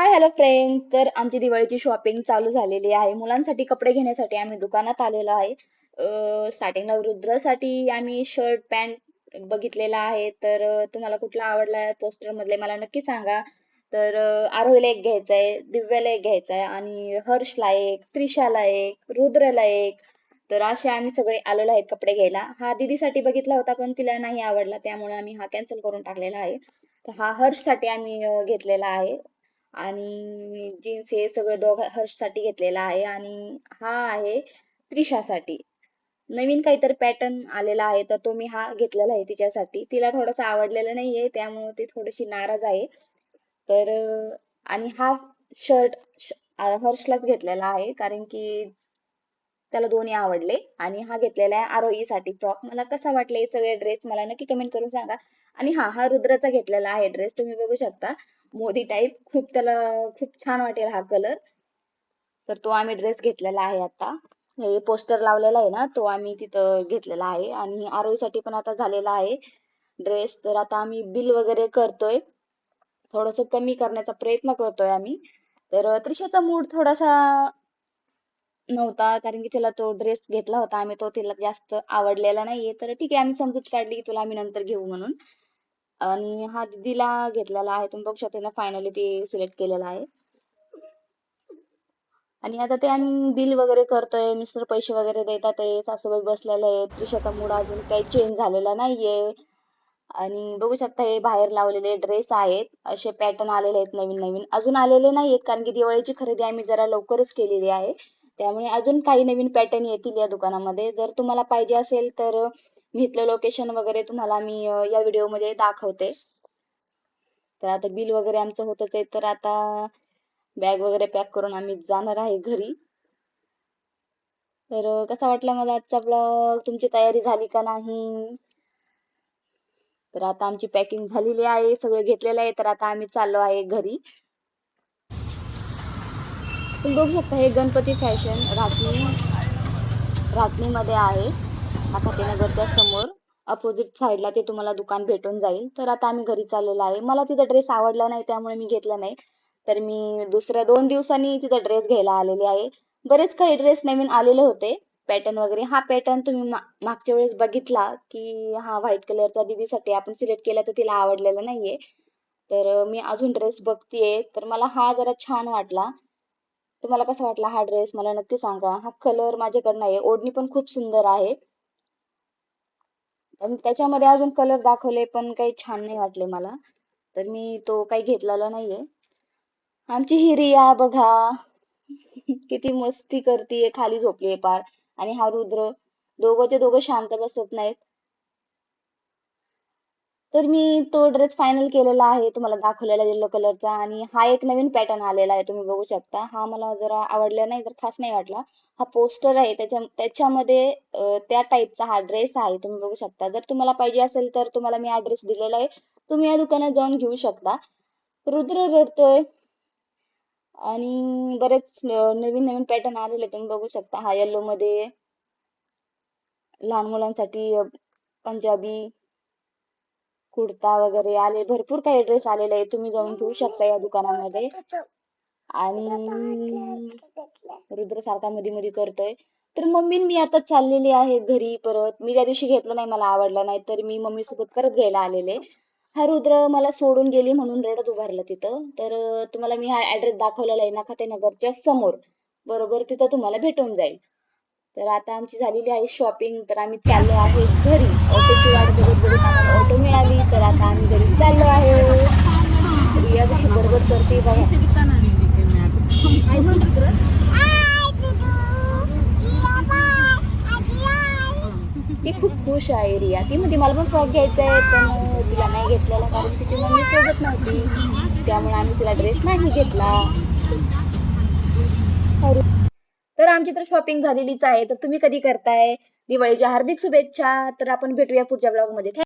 Hi hello friend तर आमची दिवाळीची शॉपिंग चालू झालेली आहे. मुलांसाठी कपडे घेण्यासाठी आम्ही दुकानात आलेलो आहे. स्टार्टिंगला रुद्रसाठी आम्ही शर्ट पॅन्ट बघितलेला आहे. तर तुम्हाला कुठला आवडला पोस्टर मधले मला नक्की सांगा. तर आरोहीला एक घ्यायचा आहे दिव्याला एक घ्यायचा आहे आणि हर्षला एक त्रिशाला एक रुद्रला एक. तर असे आम्ही सगळे आलेलो आहेत कपडे घ्यायला. हा दीदीसाठी बघितला होता पण तिला नाही आवडला. त्यामुळे आम्ही हा कॅन्सल करून टाकलेला आहे. तर हा हर्षसाठी आम्ही घेतलेला आहे. आणि जीन्स हे सगळं दोघ हर्षसाठी घेतलेला आहे आणि हा आहे त्रिशासाठी नवीन काहीतरी पॅटर्न आलेला आहे तर तो मी हा घेतलेला आहे तिच्यासाठी. तिला थोडासा आवडलेला नाहीये त्यामुळे ती थोडीशी नाराज आहे. तर आणि हा शर्ट हर्षलाच घेतलेला आहे कारण की त्याला दोन्ही आवडले. आणि हा घेतलेला आहे आरोहीसाठी फ्रॉक मला कसा वाटले हे सगळे ड्रेस मला नक्की कमेंट करून सांगा. आणि हा हा रुद्राचा घेतलेला आहे ड्रेस तुम्ही बघू शकता. मोदी टाईप खूप त्याला खूप छान वाटेल हा कलर तर तो आम्ही ड्रेस घेतलेला आहे आता. हे पोस्टर लावलेला आहे ना तो आम्ही तिथं घेतलेला आहे. आणि आरोहीसाठी पण आता झालेला आहे ड्रेस तर आता आम्ही बिल वगैरे करतोय. थोडस कमी करण्याचा प्रयत्न करतोय आम्ही. तर त्रिशाचा मूड थोडासा नव्हता. कारण की तिला तो ड्रेस घेतला होता. आम्ही तो तिला जास्त आवडलेला नाहीये. तर ठीक आहे आम्ही समजूत काढली की तुला आम्ही नंतर घेऊ म्हणून. आणि हा दीदीला घेतलेला आहे. तुम्ही बघू शकता ना फायनली ते सिलेक्ट केलेला आहे. आणि आता ते आम्ही बिल वगैरे करतोय. मिस्टर पैसे वगैरे देतात आहे. सासूबाई बसलेले आहेत. त्रिशाचा मूड अजून काही चेंज झालेला नाहीये. आणि बघू शकता हे बाहेर लावलेले ड्रेस आहेत. असे पॅटर्न आलेले आहेत नवीन नवीन अजून आलेले नाहीयेत. कारण की दिवाळीची खरेदी आम्ही जरा लवकरच केलेली आहे. त्यामुळे अजून काही नवीन पॅटर्न येतील या दुकानामध्ये. जर तुम्हाला पाहिजे असेल तर मी इथलं लोकेशन वगैरे तुम्हाला मी या व्हिडिओमध्ये दाखवते. तर आता बिल वगैरे आमचं होतच आहे तर आता बॅग वगैरे पॅक करून आम्ही जाणार आहे घरी. तर कसा वाटला माझा आजचा ब्लॉग तुमची तयारी झाली का नाही? तर आता आमची पॅकिंग झालेली आहे सगळं घेतलेलं आहे तर आता आम्ही चाललो आहे घरी. तुम्ही बघू शकता हे गणपती फॅशन राटणी रातणीमध्ये आहे. नगरच्या समोर अपोजिट साईडला ते तुम्हाला दुकान भेटून जाईल. तर आता आम्ही घरी चाललेलो आहे. मला तिथं ड्रेस आवडला नाही त्यामुळे मी घेतला नाही. तर मी दुसऱ्या दोन दिवसांनी तिथं ड्रेस घ्यायला आलेले आहे. बरेच काही ड्रेस नवीन आलेले होते. पॅटर्न वगैरे. हा पॅटर्न तुम्ही मा- मागच्या वेळेस बघितला की हा व्हाईट कलरचा दीदीसाठी आपण सिलेक्ट केला तर तिला आवडलेला नाहीये. तर मी अजून ड्रेस बघतीये. तर मला हा जरा छान वाटला. तुम्हाला कसा वाटला हा ड्रेस मला नक्की सांगा. हा कलर माझ्याकडनं आहे ओढणी पण खूप सुंदर आहे त्याच्यामध्ये अजून कलर दाखवले पण काही छान नाही वाटले मला. तर मी तो काही घेतलेला नाहीये. आमची ही रिया बघा. किती मस्ती करतीये. खाली झोपलीये पार. आणि हा रुद्र. दोघंचे दोघं शांत बसत नाहीत. तर मी तो ड्रेस फायनल केलेला आहे तुम्हाला दाखवलेला येलो कलरचा आणि हा एक नवीन पॅटर्न आलेला आहे तुम्ही बघू शकता. हा मला जरा आवडला नाही तर खास नाही वाटला. हा पोस्टर आहे त्याच्या त्याच्यामध्ये त्या टाईपचा हा ड्रेस आहे तुम्ही बघू शकता. जर तुम्हाला पाहिजे असेल तर तुम्हाला मी ऍड्रेस दिलेला आहे. तुम्ही या दुकानात जाऊन घेऊ शकता. रुद्र रडतोय. आणि बरेच नवीन नवीन पॅटर्न आलेले तुम्ही बघू शकता. हा येल्लो मध्ये लहान मुलांसाठी पंजाबी कुर्ता वगैरे आले भरपूर काही ड्रेस आलेले आहे तुम्ही जाऊन घेऊ शकता या दुकानामध्ये. आणि रुद्र सारखा मध्ये मध्ये करतोय. तर मम्मी मी आता चाललेली आहे घरी परत. मी त्या दिवशी घेतलं नाही मला आवडला नाही. तर मी मम्मी सोबत परत घ्यायला आलेले. हा रुद्र मला सोडून गेली म्हणून रडत उभारलं तिथं. तर तुम्हाला मी हा ऍड्रेस दाखवलेला आहे नखाते नगरच्या समोर. बरोबर तिथं तुम्हाला भेटून जाईल. तर आता आमची झालेली आहे शॉपिंग तर आम्ही चाललो आहे घरी. ऑटोची वाट बघत बघत आम्हाला ऑटो मिळाली. तर आता आम्ही घरी चाललो आहे. रिया कशी बडबड करते ती खूप खुश आहे रिया. ती म्हणते मला पण फ्रॉक घ्यायचा आहे पण तिला नाही घेतलेला कारण तिची मम्मी सोबत नव्हती. त्यामुळे आम्ही तिला ड्रेस नाही घेतला. तर आमची तर शॉपिंग झालेलीच आहे. तर तुम्ही कधी करताय? दिवाळीच्या हार्दिक शुभेच्छा. तर आपण भेटूया पुढच्या ब्लॉगमध्ये.